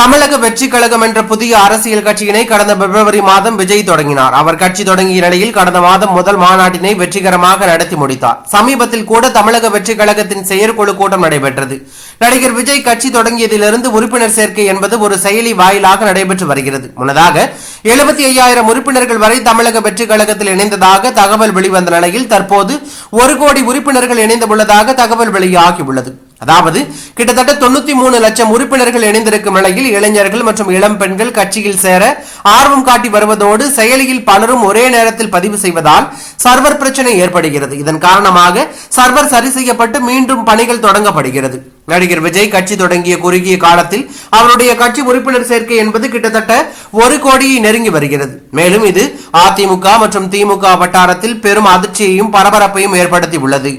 தமிழக வெற்றி கழகம் என்ற புதிய அரசியல் கட்சியினை கடந்த பிப்ரவரி மாதம் விஜய் தொடங்கினார். அவர் கட்சி தொடங்கிய நிலையில் கடந்த மாதம் முதல் மாநாட்டினை வெற்றிகரமாக நடத்தி முடித்தார். சமீபத்தில் கூட தமிழக வெற்றி கழகத்தின் செயற்குழு கூட்டம் நடைபெற்றது. நடிகர் விஜய் கட்சி தொடங்கியதிலிருந்து உறுப்பினர் சேர்க்கை என்பது ஒரு செயலி வாயிலாக நடைபெற்று வருகிறது. முன்னதாக எழுபத்தி ஐயாயிரம் உறுப்பினர்கள் வரை தமிழக வெற்றி கழகத்தில் இணைந்ததாக தகவல் வெளிவந்த நிலையில் தற்போது ஒரு கோடி உறுப்பினர்கள் இணைந்துள்ளதாக தகவல் வெளியாகியுள்ளது. அதாவது கிட்டத்தட்ட தொண்ணூத்தி மூணு லட்சம் உறுப்பினர்கள் இணைந்திருக்கும் நிலையில் இளைஞர்கள் மற்றும் இளம் பெண்கள் கட்சியில் சேர ஆர்வம் காட்டி வருவதோடு செயலியில் பலரும் ஒரே நேரத்தில் பதிவு செய்வதால் சர்வர் பிரச்சனை ஏற்படுகிறது. இதன் காரணமாக சர்வர் சரி செய்யப்பட்டு மீண்டும் பணிகள் தொடங்கப்படுகிறது. நடிகர் விஜய் கட்சி தொடங்கிய குறுகிய காலத்தில் அவருடைய கட்சி உறுப்பினர் சேர்க்கை என்பது கிட்டத்தட்ட ஒரு கோடியை நெருங்கி வருகிறது. மேலும் இது அதிமுக மற்றும் திமுக வட்டாரத்தில் பெரும் அதிர்ச்சியையும் பரபரப்பையும் ஏற்படுத்தி உள்ளது.